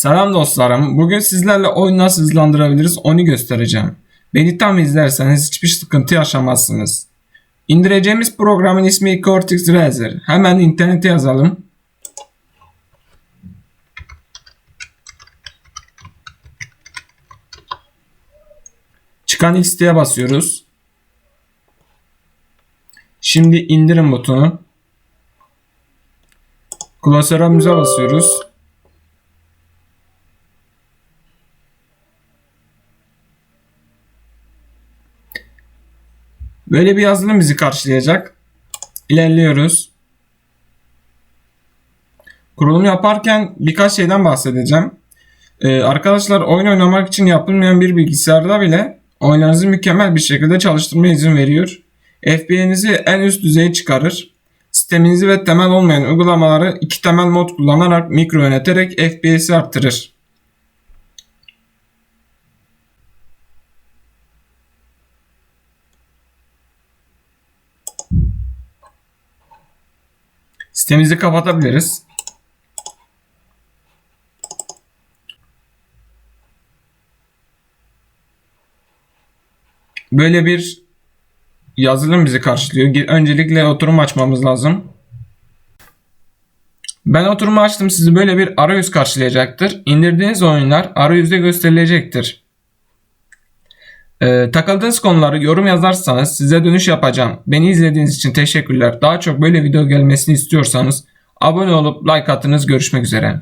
Selam dostlarım. Bugün sizlerle oyunu nasıl hızlandırabiliriz onu göstereceğim. Beni tam izlerseniz hiçbir sıkıntı yaşamazsınız. İndireceğimiz programın ismi Cortex Razer. Hemen internete yazalım. Çıkan listeye basıyoruz. Şimdi indirin butonu. Klasörümüze basıyoruz. Böyle bir yazılım bizi karşılayacak. İlerliyoruz. Kurulum yaparken birkaç şeyden bahsedeceğim. Ee, arkadaşlar oyun oynamak için yapılmayan bir bilgisayarda bile oyunlarınızı mükemmel bir şekilde çalıştırmaya izin veriyor. FPS'inizi en üst düzeye çıkarır. Sisteminizi ve temel olmayan uygulamaları iki temel mod kullanarak mikro yöneterek FPS'i arttırır. Sitemizi kapatabiliriz. Böyle bir yazılım bizi karşılıyor. Öncelikle oturum açmamız lazım. Ben oturumu açtım. Sizi böyle bir arayüz karşılayacaktır. İndirdiğiniz oyunlar arayüzde gösterilecektir. Ee, takıldığınız konuları yorum yazarsanız size dönüş yapacağım. Beni izlediğiniz için teşekkürler. Daha çok böyle video gelmesini istiyorsanız abone olup like atınız. Görüşmek üzere.